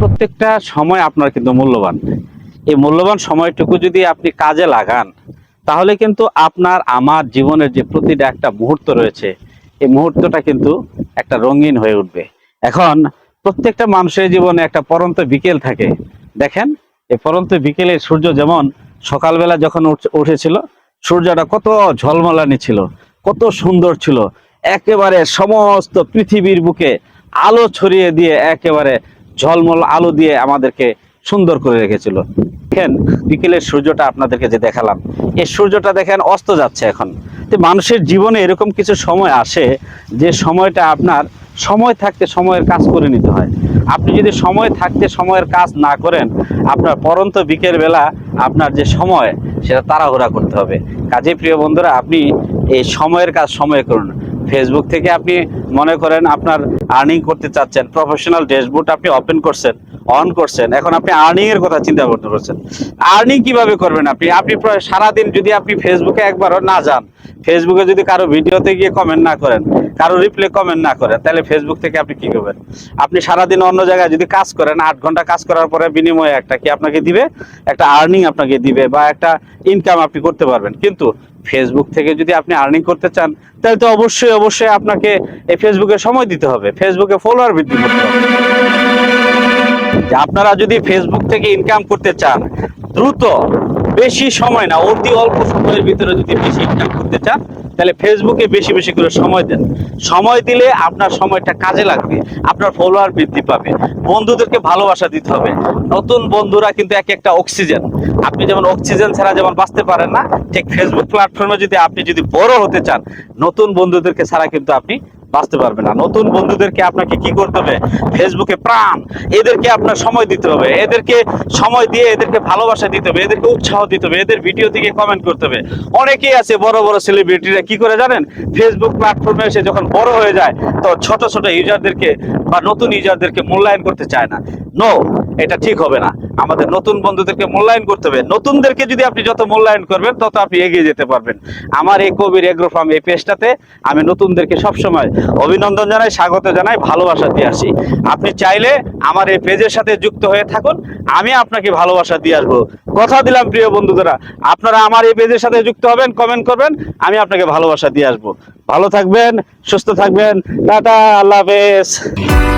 প্রত্যেকটা সময় আপনার কিন্তু মূল্যবান। এই মূল্যবান সময়টুকু যদি আপনি কাজে লাগান, তাহলে কিন্তু আপনার, আমার জীবনের যে প্রতিটা একটা মুহূর্ত রয়েছে, এই মুহূর্তটা কিন্তু একটা রঙিন হয়ে উঠবে। এখন, প্রত্যেকটা মানুষের জীবনে একটা পরন্ত বিকেল থাকে। দেখেন, এই পরন্ত বিকেলে সূর্য যেমন সকালবেলা যখন উঠ- উঠেছিল, সূর্যটা কত ঝলমলানি ছিল, কত সুন্দর ছিল। একেবারে সমস্ত পৃথিবীর বুকে আলো ছড়িয়ে দিয়ে একেবারে ঝলমল আলো দিয়ে আমাদেরকে সুন্দর করে রেখেছিল। দেখেন, বিকেলের সূর্যটা আপনাদেরকে যে দেখালাম, এই সূর্যটা দেখেন অস্ত যাচ্ছে এখন। তো মানুষের জীবনে এরকম কিছু সময় আসে যে সময়টা আপনার সময় থাকতে সময়ের কাজ করে নিতে হয়। আপনি যদি সময় থাকতে সময়ের কাজ না করেন, আপনার পরন্ত বিকেল বেলা আপনার যে সময়, সেটা তাড়াহুড়া করতে হবে। কাজে প্রিয় বন্ধুরা, আপনি এই সময়ের কাজ সময়ে করুন। ফেসবুক থেকে আপনি মনে করেন আপনার আর্নিং করতে চাচ্ছেন। প্রফেশনাল ড্যাশবোর্ড আপনি ওপেন করছেন। অন করছেন। এখন আপনি আর্নিং এর কথা চিন্তা করতে পারছেন আর্নিং কীভাবে করবেন আপনি? আপনি প্রায় সারাদিন যদি আপনি ফেসবুকে একবারও না যান ফেসবুকে যদি কারও ভিডিওতে গিয়ে কমেন্ট না করেন, কারও রিপ্লে কমেন্ট না করেন, তাহলে ফেসবুক থেকে আপনি কি করবেন? আপনি সারাদিন অন্য জায়গায় যদি কাজ করেন, আট ঘণ্টা কাজ করার পরে বিনিময়ে একটা কি আপনাকে দিবে? একটা আর্নিং আপনাকে দিবে বা একটা ইনকাম আপনি করতে পারবেন। কিন্তু ফেসবুক থেকে যদি আপনি আর্নিং করতে চান, তাহলে তো অবশ্যই অবশ্যই আপনাকে এই ফেসবুকে সময় দিতে হবে। ফেসবুকে ফলোয়ার বৃদ্ধি করতে হবে। আপনারা যদি ফেসবুক থেকে ইনকাম করতে চান, দ্রুত, বেশি সময় না, অতি অল্প সময়ের ভিতরে যদি বেশি ইনকাম করতে চান, তাহলে ফেসবুকে বেশি বেশি করে সময় দেন। সময় দিলে আপনার সময়টা কাজে লাগবে, আপনার ফলোয়ার বৃদ্ধি পাবে, বন্ধুদেরকে ভালোবাসা দিতে হবে। নতুন বন্ধুরা কিন্তু এক একটা অক্সিজেন আপনি যেমন অক্সিজেন ছাড়া যেমন বাঁচতে পারেন না, ঠিক ফেসবুক প্ল্যাটফর্মে যদি আপনি যদি বড় হতে চান, নতুন বন্ধুদেরকে ছাড়া কিন্তু আপনি বাঁচতে পারবে না। নতুন বন্ধুদেরকে আপনাকে কি করতে হবে? ফেসবুকে প্রাণ। এদেরকে আপনার সময় দিতে হবে। এদেরকে সময় দিয়ে এদেরকে ভালোবাসা দিতে হবে। এদেরকে উৎসাহ দিতে হবে। এদের ভিডিও থেকে কমেন্ট করতে হবে। অনেকেই আছে বড় বড় সেলিব্রিটিরা কি করে জানেন? ফেসবুক প্ল্যাটফর্মে এসে যখন বড় হয়ে যায়, তো ছোট ছোট ইউজারদেরকে বা নতুন ইউজারদেরকে মূল্যায়ন করতে চায় না। নো এটা ঠিক হবে না। আমাদের নতুন বন্ধুদেরকে মূল্যায়ন করতে হবে। নতুনদেরকে যদি আপনি যত মূল্যায়ন করবেন, তত আপনি এগিয়ে যেতে পারবেন। আমার এই কবির এগ্রো ফার্ম এই পেজটাতে আমি নতুনদেরকে সবসময় অভিনন্দন জানাই, স্বাগত জানাই, ভালোবাসা দিয়ে আসি। আপনি চাইলে আমার এই পেজের সাথে যুক্ত হয়ে থাকুন। আমি আপনাকে ভালোবাসা দিয়ে আসব। কথা দিলাম প্রিয় বন্ধুরা আপনারা আমার এই পেজের সাথে যুক্ত হবেন কমেন্ট করবেন, আমি আপনাকে ভালোবাসা দিয়ে আসব। ভালো থাকবেন, সুস্থ থাকবেন। টাটা, আল্লাহ হাফেজ।